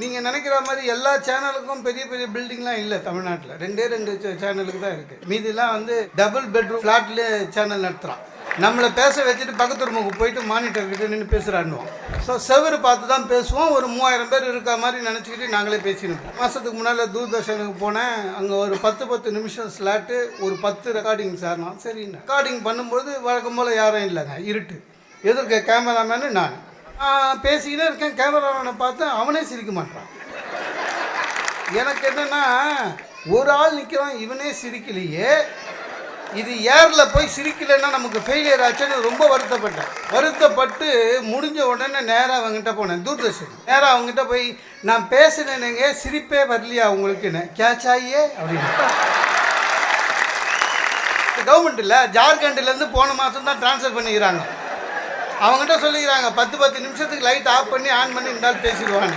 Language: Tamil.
நீங்கள் நினைக்கிற மாதிரி எல்லா சேனலுக்கும் பெரிய பெரிய பில்டிங்லாம் இல்லை தமிழ்நாட்டில். ரெண்டே ரெண்டு சேனலுக்கு தான் இருக்குது மீதிலாம் வந்து டபுள் பெட்ரூம் ஃப்ளாட்ல சேனல் நடத்துகிறான் நம்மளை பேச வச்சுட்டு பக்கத்து ரூமுக்கு போயிட்டு மானிட்டர் கிட்ட நின்று பேசுகிறான்னுவோம் ஸோ செவர் பார்த்து தான் பேசுவோம். ஒரு மூவாயிரம் பேர் இருக்க மாதிரி நினச்சிக்கிட்டு நாங்களே பேசினோம் மாதத்துக்கு முன்னால் தூர்தர்ஷனுக்கு போனேன். அங்கே ஒரு பத்து பத்து நிமிஷம் ஸ்லாட்டு ஒரு பத்து ரெக்கார்டிங் சார்னா நான் சரி ரெக்கார்டிங் பண்ணும்போது வழக்கம் போல் யாரும் இல்லைங்க இருட்டு. எதிர்க்க கேமராமேனு நான். பேசிக்கிட்டே இருக்கேன். கேமராமேனை பார்த்து அவனே சிரிக்க மாட்டான். எனக்கு என்னன்னா ஒரு ஆள் நிற்கிறான் இவனே சிரிக்கலையே. இது ஏரில் போய் சிரிக்கலைன்னா நமக்கு ஃபெயிலியர் ஆச்சுன்னு ரொம்ப வருத்தப்பட்டேன். வருத்தப்பட்டு முடிஞ்ச உடனே நேராக அவங்ககிட்ட போனேன். தூர்தர்ஷன். நேராக அவங்ககிட்ட போய் நான் பேசினேனுங்க சிரிப்பே வரலையா உங்களுக்குன்னு? ஆகியே அப்படின்னு. கவர்மெண்ட் இல்லை ஜார்க்கண்ட்லேருந்து போன மாதம் தான் ட்ரான்ஸ்ஃபர் பண்ணிக்கிறாங்க. அவங்ககிட்ட சொல்லிக்கிறாங்க பத்து பத்து நிமிஷத்துக்கு லைட் ஆஃப் பண்ணி ஆன் பண்ணி இருந்தாலும் பேசிடுவாங்க